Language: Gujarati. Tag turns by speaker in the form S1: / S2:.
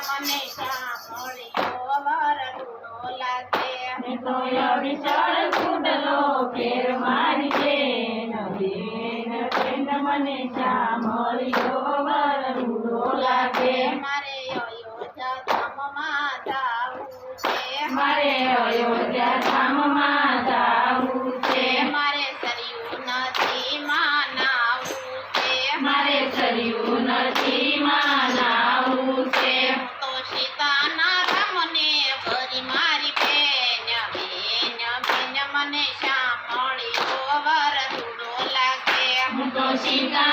S1: મને
S2: મને શ્યામ મળ્યો લાગે.
S1: મારે અયોધ્યા ધામમાં માતા છે.
S2: મારે અયોધ્યા ધામમાં Shiva.